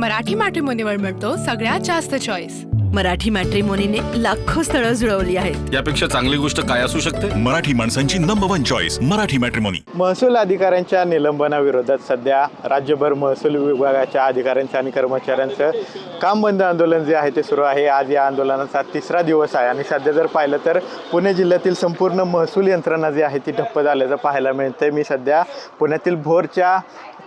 मराठी मॅट्रिमोनीवर मिळतो सगळ्यात जास्त चॉईस मराठी मॅट्रिमोनीने लाखो स्थळं जुळवली आहेत. यापेक्षा चांगली गोष्ट काय असू शकते? मराठी माणसांची number one choice Marathi matrimony महसूल अधिकाऱ्यांच्या निलंबनाविरोधात सध्या राज्यभर महसूल विभागाच्या अधिकाऱ्यांचं आणि कर्मचाऱ्यांचं काम बंद आंदोलन जे आहे ते सुरू आहे. आज या आंदोलनाचा तिसरा दिवस आहे आणि सध्या जर पाहिलं तर पुणे जिल्ह्यातील संपूर्ण महसूल यंत्रणा जी आहे ती ठप्प झाल्याचं पाहायला मिळतंय. मी सध्या पुण्यातील भोरच्या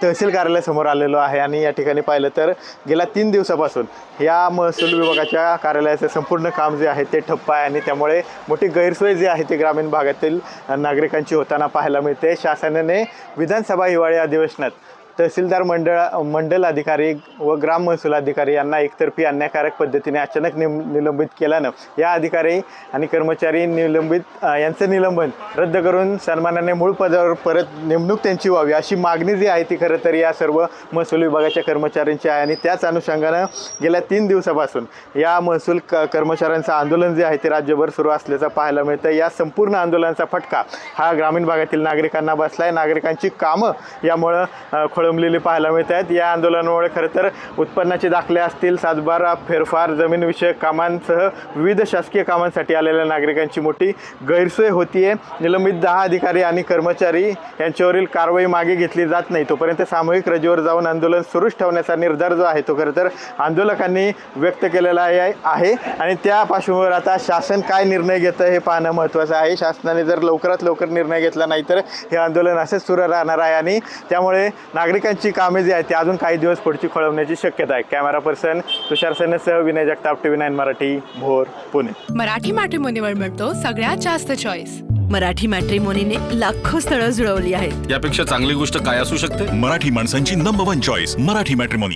तहसील कार्यालयासमोर आलेलो आहे आणि या ठिकाणी पाहिलं तर गेल्या तीन दिवसापासून या महसूल विभागाच्या कार्यालयाचं संपूर्ण काम जे आहे ते ठप्प आहे आणि त्यामुळे मोठी गैरसोय जी आहे ती ग्रामीण भागातील नागरिकांची होताना पाहायला मिळते. शासनाने विधानसभा हिवाळी अधिवेशनात तहसीलदार मंडळ मंडल अधिकारी व ग्राम महसूल अधिकारी यांना एकतर्फी अन्यायकारक पद्धतीने अचानक निम निलंबित केल्यानं या अधिकारी आणि कर्मचारी निलंबित यांचं निलंबन रद्द करून सन्मानाने मूळ पदावर परत नेमणूक त्यांची व्हावी अशी मागणी जी आहे ती खरं तर या सर्व महसूल विभागाच्या कर्मचाऱ्यांची आहे आणि त्याच अनुषंगानं गेल्या तीन दिवसापासून या महसूल क कर्मचाऱ्यांचं आंदोलन जे आहे ते राज्यभर सुरू असल्याचं पाहायला मिळतं. या संपूर्ण आंदोलनाचा फटका हा ग्रामीण भागातील नागरिकांना बसला आहे नागरिकांची कामं यामुळं अ, खोळंबलेली पाहायला मिळत आहेत या आंदोलनामुळे खरं तर उत्पन्नाचे दाखले असतील. सातबारा फेरफार जमीनविषयक कामांसह विविध शासकीय कामांसाठी आलेल्या नागरिकांची मोठी गैरसोय होतीये. निलंबित दहा अधिकारी आणि कर्मचारी यांच्यावरील कारवाई मागे घेतली जात नाही. तोपर्यंत सामूहिक रजेवर जाऊन आंदोलन सुरूच ठेवण्याचा निर्धार जो आहे तो खरं तर आंदोलकांनी व्यक्त केलेला आहे आणि त्या पार्श्वभूमीवर आता शासन काय निर्णय घेतं हे पाहणं महत्त्वाचं आहे. शासनाने जर लवकरात लवकर निर्णय घेतला नाही तर हे आंदोलन असेच सुरू राहणार आहे आणि त्यामुळे नागरिकांची कामे जी आहेत ती अजून काही दिवस पुढची खोळवण्याची शक्यता आहे. Camera person Tushar सेनेसह Vinay Jagtap T V nine Marathi Bhor Pune. Marathi मॅट्रिमोनीवर मिळतो सगळ्यात जास्त चॉईस मराठी मॅट्रिमोनीने लाखो स्थळं जुळवली आहेत. यापेक्षा चांगली गोष्ट काय असू शकते? मराठी माणसांची number one choice Marathi matrimony